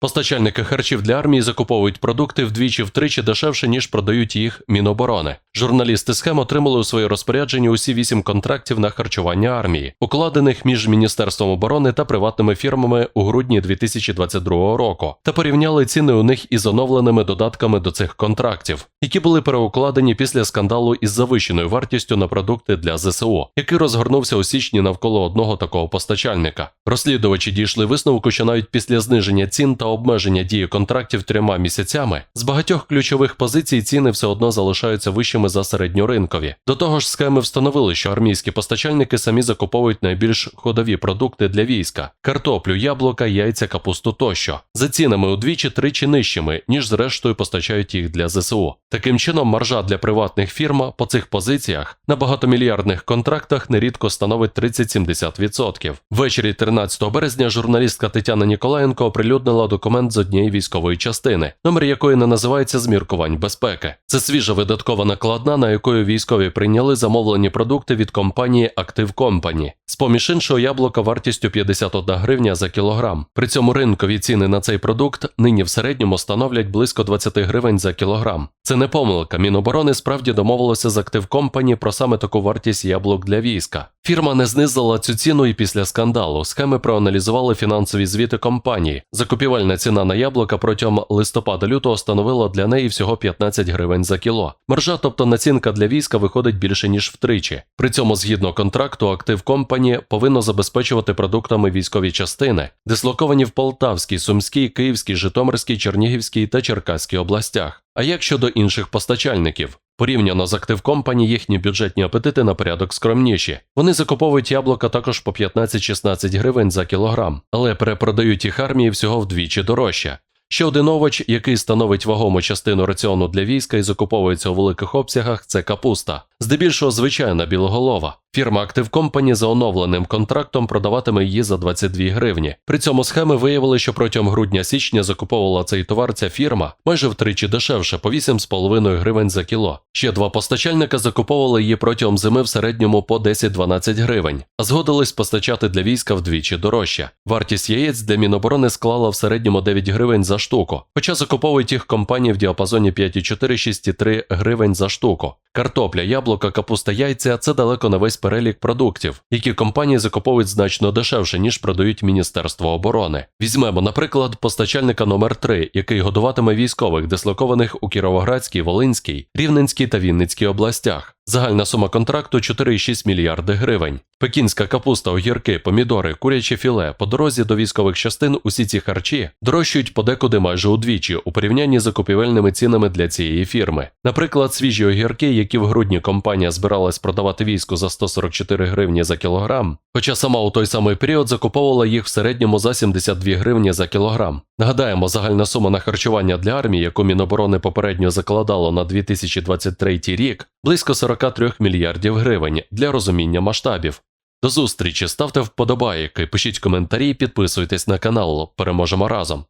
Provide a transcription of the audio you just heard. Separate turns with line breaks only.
Постачальники харчів для армії закуповують продукти вдвічі-втричі дешевше, ніж продають їх Міноборони. Журналісти схем отримали у своє розпорядження усі вісім контрактів на харчування армії, укладених між Міністерством оборони та приватними фірмами у грудні 2022 року, та порівняли ціни у них із оновленими додатками до цих контрактів, які були переукладені після скандалу із завищеною вартістю на продукти для ЗСУ, який розгорнувся у січні навколо одного такого постачальника. Розслідувачі дійшли висновку, що навіть після зниження цін та обмеження дії контрактів трьома місяцями з багатьох ключових позицій ціни все одно залишаються вищими за середньоринкові. До того ж, схеми встановили, що армійські постачальники самі закуповують найбільш ходові продукти для війська: картоплю, яблука, яйця, капусту тощо за цінами удвічі-тричі нижчими, ніж зрештою постачають їх для ЗСУ. Таким чином, маржа для приватних фірм по цих позиціях на багатомільярдних контрактах нерідко становить 30-70%. Ввечері 13 березня журналістка Тетяна Ніколаєнко оприлюднила документ з однієї військової частини, номер якої не називається зміркувань безпеки. Це свіжа видаткова накладна, на якою військові прийняли замовлені продукти від компанії Active Company. З поміж іншого яблука вартістю 51 гривня за кілограм. При цьому ринкові ціни на цей продукт нині в середньому становлять близько 20 гривень за кілограм. Це не помилка. Міноборони справді домовилося з Active Company про саме таку вартість яблук для війська. Фірма не знизила цю ціну і після скандалу. Схеми проаналізували фінансові звіти компанії. Закупівельна ціна на яблука протягом листопада-лютого становила для неї всього 15 гривень за кіло. Маржа, тобто націнка для війська, виходить більше ніж втричі. При цьому, згідно контракту, Active Company повинно забезпечувати продуктами військові частини, дислоковані в Полтавській, Сумській, Київській, Житомирській, Чернігівській та Черкаській областях. А як щодо інших постачальників? Порівняно з Active Company їхні бюджетні апетити на порядок скромніші. Вони закуповують яблука також по 15-16 гривень за кілограм, але перепродають їх армії всього вдвічі дорожче. Ще один овоч, який становить вагому частину раціону для війська і закуповується у великих обсягах, це капуста. Здебільшого звичайна білоголова. Фірма Active Company за оновленим контрактом продаватиме її за 22 гривні. При цьому схеми виявили, що протягом грудня-січня закуповувала цей товар ця фірма майже втричі дешевше, по 8,5 гривень за кіло. Ще два постачальника закуповували її протягом зими в середньому по 10-12 гривень, а згодились постачати для війська вдвічі дорожче. Вартість яєць для Міноборони склала в середньому 9 гривень за штуку, хоча закуповують їх компанії в діапазоні 5,4-6,3 гривень за штуку. Картопля, яблука, капуста, яйця це далеко не весь перелік продуктів, які компанії закуповують значно дешевше, ніж продають Міністерство оборони. Візьмемо, наприклад, постачальника номер 3 який годуватиме військових, дислокованих у Кіровоградській, Волинській, Рівненській та Вінницькій областях. Загальна сума контракту 4,6 мільярди гривень. Пекінська капуста, огірки, помідори, куряче філе по дорозі до військових частин усі ці харчі дорожчають подекуди майже удвічі у порівнянні з закупівельними цінами для цієї фірми. Наприклад, свіжі огірки, які в грудні компанія збиралась продавати війську за 144 гривні за кілограм, хоча сама у той самий період закуповувала їх в середньому за 72 гривні за кілограм. Нагадаємо, загальна сума на харчування для армії, яку Міноборони попередньо закладало на 2023 рік, близько 43 мільярдів гривень для розуміння масштабів. До зустрічі, ставте вподобайки, пишіть коментарі, підписуйтесь на канал. Переможемо разом.